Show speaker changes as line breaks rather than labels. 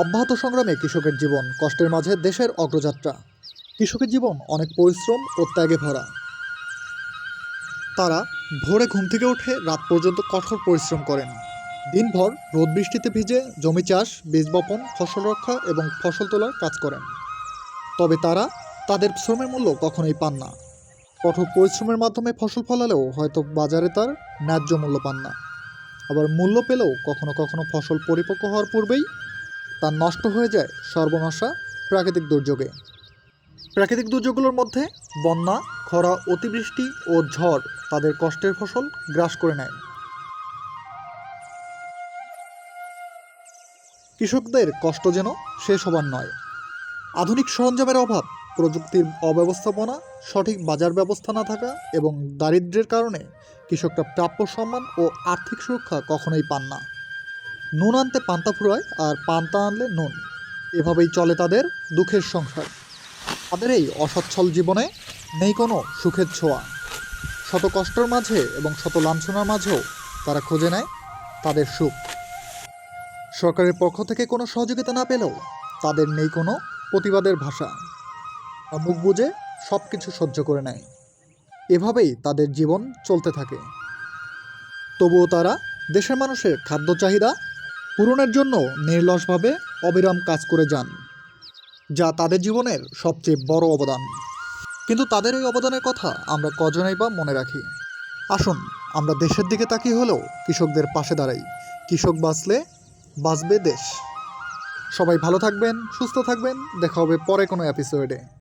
অব্যাহত সংগ্রামে কৃষকের জীবন, কষ্টের মাঝে দেশের অগ্রযাত্রা। কৃষকের জীবন অনেক পরিশ্রম ও ত্যাগে ভরা। তারা ভোরে ঘুম থেকে উঠে রাত পর্যন্ত কঠোর পরিশ্রম করেন। দিনভর রোদ বৃষ্টিতে ভিজে জমি চাষ, বীজ বপন, ফসল রক্ষা এবং ফসল তোলার কাজ করেন। তবে তারা তাদের শ্রমের মূল্য কখনোই পান না। কঠোর পরিশ্রমের মাধ্যমে ফসল ফলালেও হয়তো বাজারে তার ন্যায্য মূল্য পান না। আবার মূল্য পেলেও কখনো কখনো ফসল পরিপক্ক হওয়ার পূর্বেই তা নষ্ট হয়ে যায় সর্বনাশা প্রাকৃতিক দুর্যোগে। প্রাকৃতিক দুর্যোগগুলোর মধ্যে বন্যা, খরা, অতিবৃষ্টি ও ঝড় তাদের কষ্টের ফসল গ্রাস করে নেয়। কৃষকদের কষ্ট যেন শেষ হবার নয়। আধুনিক সরঞ্জামের অভাব, প্রযুক্তির অব্যবস্থাপনা, সঠিক বাজার ব্যবস্থা না থাকা এবং দারিদ্র্যের কারণে কৃষকরা প্রাপ্য সম্মান ও আর্থিক সুরক্ষা কখনোই পান না। নুন আনতে পান্তা ফুরায় আর পান্তা আনলে নুন। এভাবেই চলে তাদের দুঃখের সংসার। তাদের এই অসচ্ছল জীবনে নেই কোনো সুখের ছোঁয়া। শত কষ্টের মাঝে এবং শত লাঞ্ছনার মাঝেও তারা খুঁজে নেয় তাদের সুখ। সরকারের পক্ষ থেকে কোনো সহযোগিতা না পেলেও তাদের নেই কোনো প্রতিবাদের ভাষা। মুখ বুঝে সব কিছু সহ্য করে নেয়। এভাবেই তাদের জীবন চলতে থাকে। তবুও তারা দেশের মানুষের খাদ্য চাহিদা পূরণের জন্য নির্লসভাবে অবিরাম কাজ করে যান, যা তাদের জীবনের সবচেয়ে বড় অবদান। কিন্তু তাদের এই অবদানের কথা আমরা কজনেই বা মনে রাখি। আসুন, আমরা দেশের দিকে তাকিয়ে হলেও কৃষকদের পাশে দাঁড়াই। কৃষক বাঁচলে বাঁচবে দেশ। সবাই ভালো থাকবেন, সুস্থ থাকবেন। দেখা হবে পরে কোনো এপিসোডে